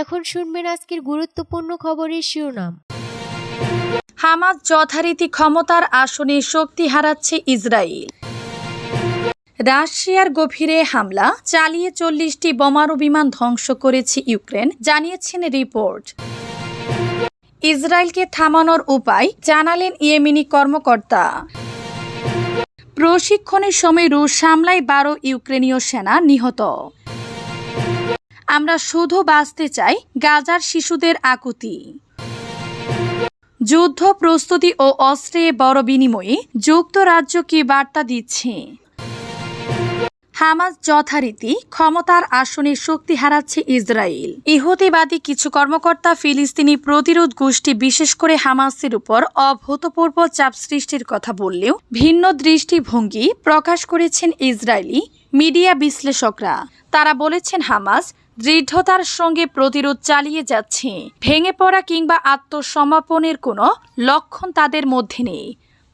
এখন শুনবেন আজকের গুরুত্বপূর্ণ খবরের শিরোনাম। হামাস যথারীতি ক্ষমতার আসনে শক্তি হারাচ্ছে ইসরায়েল রাশিয়ার গভীরে হামলা, চালিয়ে চল্লিশটি বোমারু বিমান ধ্বংস করেছে ইউক্রেন, জানিয়েছেন রিপোর্ট। ইসরায়েলকে থামানোর উপায় জানালেন ইয়েমিনি কর্মকর্তা। প্রশিক্ষণের সময় রুশ হামলায় বারো ইউক্রেনীয় সেনা নিহত। আমরা শুধু বাঁচতে চাই গাজার শিশুদের আকুতি। যুদ্ধ প্রস্তুতি ও অস্ত্রে বড় বিনিময়ে যুক্তরাজ্য কি বার্তা দিচ্ছে? হামাস যথারীতি ক্ষমতার আসনে শক্তি হারাচ্ছে ইসরায়েল। ইহুদিবাদী কিছু কর্মকর্তা ফিলিস্তিনি প্রতিরোধ গোষ্ঠী বিশেষ করে হামাসের উপর অভূতপূর্ব চাপ সৃষ্টির কথা বললেও ভিন্ন দৃষ্টিভঙ্গি প্রকাশ করেছেন ইসরায়েলি মিডিয়া বিশ্লেষকরা। তারা বলেছেন হামাস দৃঢ়তার সঙ্গে প্রতিরোধ চালিয়ে যাচ্ছে। ভেঙে পড়া কিংবা আত্মসমর্পণের কোনো লক্ষণ তাদের মধ্যে নেই।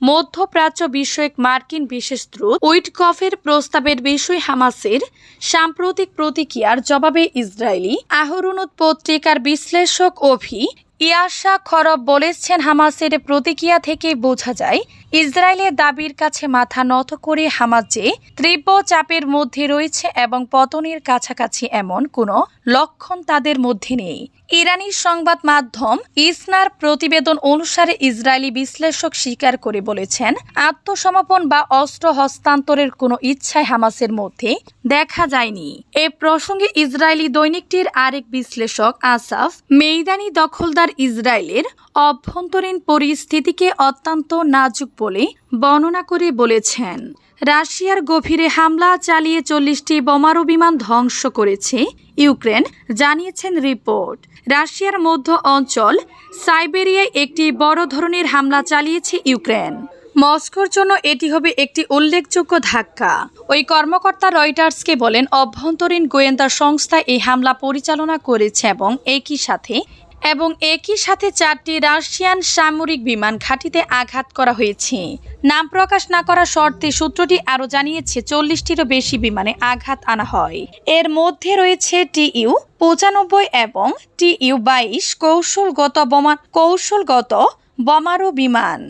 মধ্যপ্রাচ্য বিষয়ক মার্কিন বিশেষ দূত উইটকফের প্রস্তাবের বিষয় হামাসের সাম্প্রতিক প্রতিক্রিয়ার জবাবে ইসরায়েলি আহরুনুত পত্রিকার বিশ্লেষক অভি ইয়াশা খরব বলেছেন, হামাসের প্রতিক্রিয়া থেকে বোঝা যায় ইসরায়েলের দাবির কাছে মাথা নত করে হামাস যে তীব্র চাপের মধ্যে রয়েছে এবং পতনের কাছাকাছি এমন কোনো লক্ষণ তাদের মধ্যে নেই। ইরানি সংবাদ মাধ্যম ইসনার প্রতিবেদন অনুসারে ইসরায়েলি বিশ্লেষক স্বীকার করে বলেছেন, আত্মসমর্পণ বা অস্ত্র হস্তান্তরের কোনো ইচ্ছায় হামাসের মধ্যে দেখা যায়নি। এ প্রসঙ্গে ইসরায়েলি দৈনিকটির আরেক বিশ্লেষক আসাফ, মেইদানি দখলদার ইসরায়েলের অভ্যন্তরীণ পরিস্থিতিকে অত্যন্ত নাজুক বলে বর্ণনা করে বলেছেন। রাশিয়ার গভীরে হামলা চালিয়ে চল্লিশটি বোমারু বিমান ধ্বংস করেছে, ইউক্রেন জানিয়েছেন রিপোর্ট। রাশিয়ার মধ্য অঞ্চল সাইবেরিয়ায় একটি বড় ধরনের হামলা চালিয়েছে ইউক্রেন। মস্কোর জন্য এটি হবে একটি উল্লেখযোগ্য ধাক্কা। ওই কর্মকর্তা রয়টার্সকে বলেন, অভ্যন্তরীণ গোয়েন্দা সংস্থা এই হামলা পরিচালনা করেছে এবং একই সাথে এবং একই সাথে চারটি রাশিয়ান সামরিক বিমান ঘাঁটিতে আঘাত করা হয়েছে। নাম প্রকাশ না করা শর্তে সূত্রটি আরও জানিয়েছে, চল্লিশটিরও বেশি বিমানে আঘাত আনা হয়। এর মধ্যে রয়েছে টিইউ পঁচানব্বই এবং টিইউ বাইশ কৌশলগত বোমা কৌশলগত বোমারু বিমান।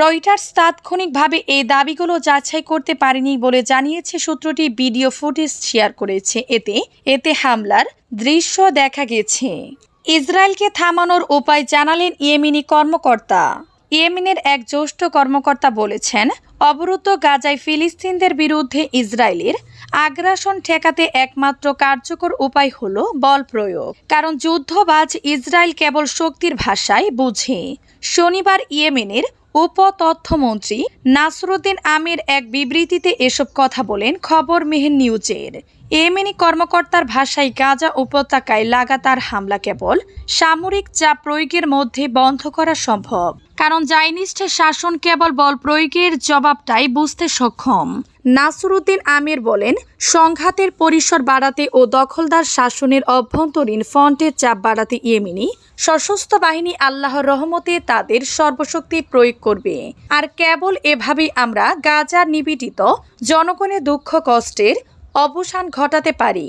রয়টার্স তাৎক্ষণিকভাবে এই দাবিগুলো যাচাই করতে পারেনি বলে জানিয়েছে সূত্রটি। ভিডিও ফুটেজ শেয়ার করেছে। এতে এতে হামলার দৃশ্য দেখা গেছে। ইসরায়েলকে থামানোর উপায় জানালেন ইয়েমিনি কর্মকর্তা। ইয়েমেনের এক জ্যেষ্ঠ কর্মকর্তা বলেছেন, অবরুদ্ধ গাজায় ফিলিস্তিনদের বিরুদ্ধে ইসরায়েলের আগ্রাসন ঠেকাতে একমাত্র কার্যকর উপায় হল বল প্রয়োগ। কারণ যুদ্ধবাজ ইসরায়েল কেবল শক্তির ভাষায় বুঝে। শনিবার ইয়েমেনের উপতথ্যমন্ত্রী নাসরুদ্দিন আমির এক বিবৃতিতে এসব কথা বলেন খবর মেহের নিউজের। ইয়েমেনি কর্মকর্তার ভাষায় গাজা উপত্যকায় লাগাতার হামলা কেবল সামরিক চাপ প্রয়োগের মধ্যে বন্ধ করা সম্ভব। কারণ জাইনিস্টের শাসন কেবল বল প্রয়োগের জবাবটাই বুঝতে সক্ষম। নাসরুদ্দিন আমির বলেন, সংঘাতের পরিসর বাড়াতে ও দখলদার শাসনের অভ্যন্তরীণ ফ্রন্টের চাপ বাড়াতে ইয়েমেনি সশস্ত্র বাহিনী আল্লাহর রহমতে তাদের সর্বশক্তি প্রয়োগ করবে। আর কেবল এভাবেই আমরা গাজার নিপীড়িত জনগণের দুঃখ কষ্টের অবসান ঘটাতে পারি।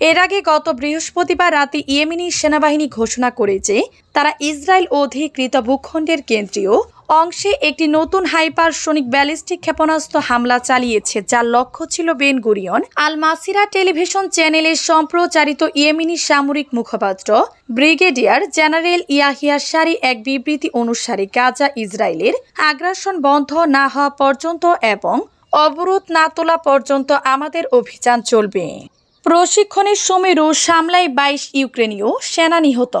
এর আগে গত বৃহস্পতিবার রাতে ইয়েমিনি সেনাবাহিনী ঘোষণা করে যে তারা ইসরায়েল অধিকৃত ভূখণ্ডের কেন্দ্রীয় অংশে একটি নতুন হাইপারসোনিক ব্যালিস্টিক ক্ষেপণাস্ত্র হামলা চালিয়েছে, যার লক্ষ্য ছিল Ben Gurion Al Masirah television চ্যানেলে সম্প্রচারিত ইয়েমিনি সামরিক মুখপাত্র ব্রিগেডিয়ার জেনারেল ইয়াহিয়া সারি এক বিবৃতি অনুসারে গাজা ইসরায়েলের আগ্রাসন বন্ধ না হওয়া পর্যন্ত এবং অবরোধ না তোলা পর্যন্ত আমাদের অভিযান চলবে। প্রশিক্ষণের সময় রুশ হামলায় বাইশ ইউক্রেনীয় সেনা নিহত।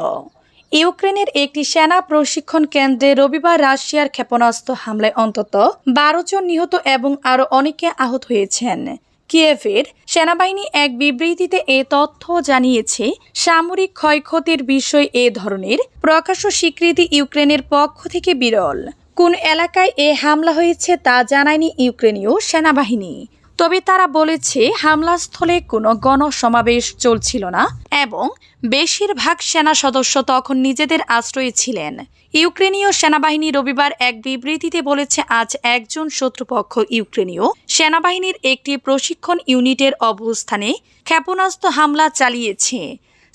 ইউক্রেনের একটি সেনা প্রশিক্ষণ কেন্দ্রে রবিবার রাশিয়ার ক্ষেপণাস্ত্র হামলায় অন্তত বারো জন নিহত এবং আরও অনেকে আহত হয়েছেন। কিয়েভের সেনাবাহিনী এক বিবৃতিতে এ তথ্য জানিয়েছে, সামরিক ক্ষয়ক্ষতির বিষয় এ ধরনের প্রকাশ্য স্বীকৃতি ইউক্রেনের পক্ষ থেকে বিরল। কোন এলাকায় এ হামলা হয়েছে তা জানায়নি ইউক্রেনীয় সেনাবাহিনী। তবে তারা বলেছে, হামলাস্থলে কোনো গণসমাবেশ চলছিল না এবং বেশিরভাগ সেনা সদস্য তখন নিজেদের আশ্রয়ে ছিলেন। ইউক্রেনীয় সেনাবাহিনী রবিবার এক বিবৃতিতে বলেছে, আজ একজন শত্রুপক্ষ ইউক্রেনীয় সেনাবাহিনীর একটি প্রশিক্ষণ ইউনিটের অবস্থানে ক্ষেপণাস্ত্র হামলা চালিয়েছে।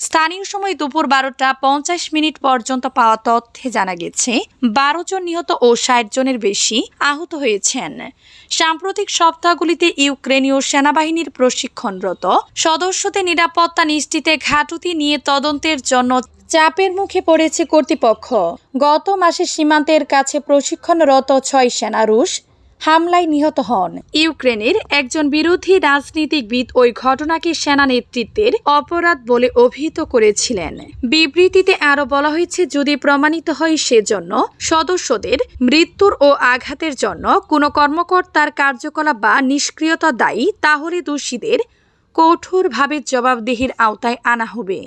স্থানীয় সময় দুপুর বারোটা পঞ্চাশ মিনিট পর্যন্ত পাওয়া তথ্যে জানা গেছে, বারো জন নিহত ও ষাট জনের বেশি আহত হয়েছেন। সাম্প্রতিক সপ্তাহগুলিতে ইউক্রেনীয় সেনাবাহিনীর প্রশিক্ষণরত সদস্যদের নিরাপত্তা নিশ্চিতে ঘাটতি নিয়ে তদন্তের জন্য চাপের মুখে পড়েছে কর্তৃপক্ষ। গত মাসে সীমান্তের কাছে প্রশিক্ষণরত ছয় সেনা রুশ হামলায় নিহত হন। ইউক্রেনের একজন বিরোধী রাজনীতিবিদ ওই ঘটনাকে সেনা নেতৃত্বের অপরাধ বলে অভিহিত করেছিলেন। বিবৃতিতে আরও বলা হয়েছে, যদি প্রমাণিত হয় সেজন্য সদস্যদের মৃত্যুর ও আঘাতের জন্য কোনো কর্মকর্তার কার্যকলাপ বা নিষ্ক্রিয়তা দায়ী, তাহলে দোষীদের কঠোরভাবে জবাবদিহির আওতায় আনা হবে।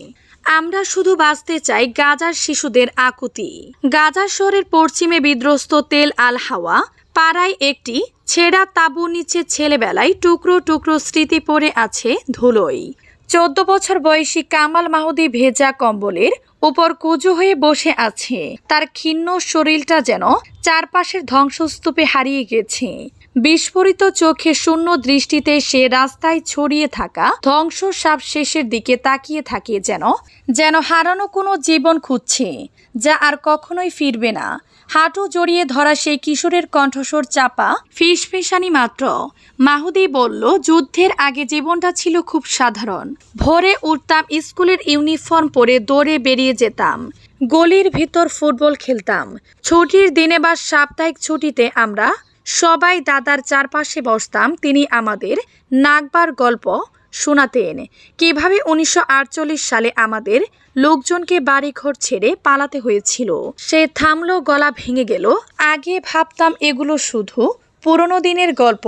আমরা শুধু বাঁচতে চাই গাজার শিশুদের আকুতি। গাজা শহরের পশ্চিমে বিধ্বস্ত তেল আল হাওয়া পাড়ায় একটি ছেঁড়া তাঁবুর নিচে ছেলেবেলায় টুকরো টুকরো স্মৃতি পড়ে আছে ধুলোই চোদ্দ বছর বয়সী কামাল মাহুদি ভেজা কম্বলের উপর কুজু হয়ে বসে আছে। তার ক্ষীণ শরীরটা যেন চারপাশের ধ্বংসস্তূপে হারিয়ে গেছে। বিস্ফোরিত চোখে শূন্য দৃষ্টিতে সে রাস্তায় ছড়িয়ে থাকা ধ্বংস সাপ শেষের দিকে তাকিয়ে থাকে যেন যেন হারানো কোনো জীবন খুঁজছে, যা আর কখনোই ফিরবে না। হাঁটু জড়িয়ে ধরা সেই কিশোরের কণ্ঠস্বর চাপা, ফিসফিসানি মাত্র। মাহুদি বলল, যুদ্ধের আগে জীবনটা ছিল খুব সাধারণ। ভোরে উঠতাম, স্কুলের ইউনিফর্ম পরে দৌড়ে বেরিয়ে যেতাম। গলির ভিতর ফুটবল খেলতাম। ছুটির দিনে বা সাপ্তাহিক ছুটিতে আমরা সবাই দাদার চারপাশে বসতাম, তিনি আমাদের নাগবার গল্প শোনাতেন। কীভাবে উনিশশো আটচল্লিশ সালে আমাদের লোকজনকে বাড়িঘর ছেড়ে পালাতে হয়েছিল? সে থামলো, গলা ভেঙে গেল। আগে ভাবতাম এগুলো শুধু পুরনো দিনের গল্প,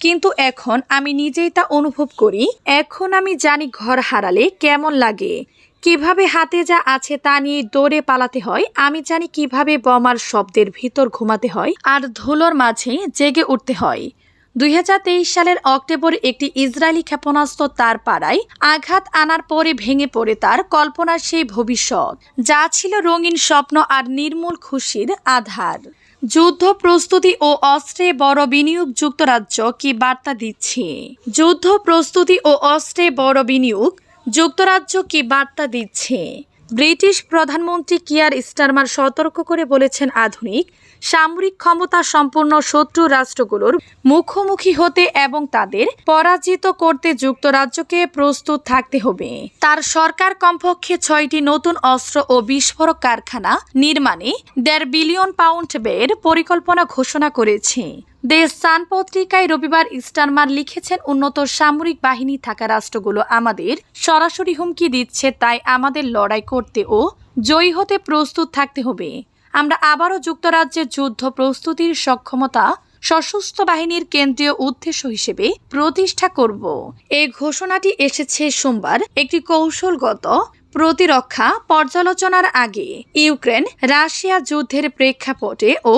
কিন্তু এখন আমি নিজেই তা অনুভব করি। এখন আমি জানি ঘর হারালে কেমন লাগে। কীভাবে হাতে যা আছে তা নিয়ে দৌড়ে পালাতে হয়, আমি জানি কীভাবে বোমার শব্দের ভিতর ঘুমাতে হয় আর ধুলোর মাঝে জেগে উঠতে হয়। দুই হাজার তেইশ সালের অক্টোবর একটি ইসরায়েলি ক্ষেপণাস্ত্র তার পাড়ায় আঘাত আনার পরে ভেঙে পড়ে তার কল্পনার সেই ভবিষ্যৎ, যা ছিল রঙিন স্বপ্ন আর নির্মূল খুশির আধার। যুদ্ধ প্রস্তুতি ও অস্ত্রে বড় বিনিয়োগ যুক্তরাজ্য কি বার্তা দিচ্ছে? যুদ্ধ প্রস্তুতি ও অস্ত্রে বড় বিনিয়োগ যুক্তরাজ্য কি বার্তা দিচ্ছে? ব্রিটিশ প্রধানমন্ত্রী কিয়ার স্টারমার সতর্ক করে বলেছেন আধুনিক, সামরিক ক্ষমতা সম্পন্ন শত্রু রাষ্ট্রগুলোর মুখোমুখি হতে এবং তাদের পরাজিত করতে যুক্তরাজ্যকে প্রস্তুত থাকতে হবে। তার সরকার কমপক্ষে ছয়টি নতুন অস্ত্র ও বিস্ফোরক কারখানা নির্মাণে দেড় বিলিয়ন পাউন্ড ব্যয়ের পরিকল্পনা ঘোষণা করেছে। দেশ সান পত্রিকায় রবিবার স্টারমার লিখেছেন উন্নত সামরিক বাহিনী থাকা রাষ্ট্রগুলো আমাদের সরাসরি হুমকি দিচ্ছে, তাই আমাদের লড়াই করতে ও জয়ী হতে প্রস্তুত থাকতে হবে। আমরা আবারও যুক্তরাজ্যের যুদ্ধ প্রস্তুতির সক্ষমতা সশস্ত্র বাহিনীর কেন্দ্রীয় উদ্দেশ্য হিসেবে প্রতিষ্ঠা করব। এই ঘোষণাটি এসেছে সোমবার একটি কৌশলগত প্রতিরক্ষা পর্যালোচনার আগে। ইউক্রেন রাশিয়া যুদ্ধের প্রেক্ষাপটে ও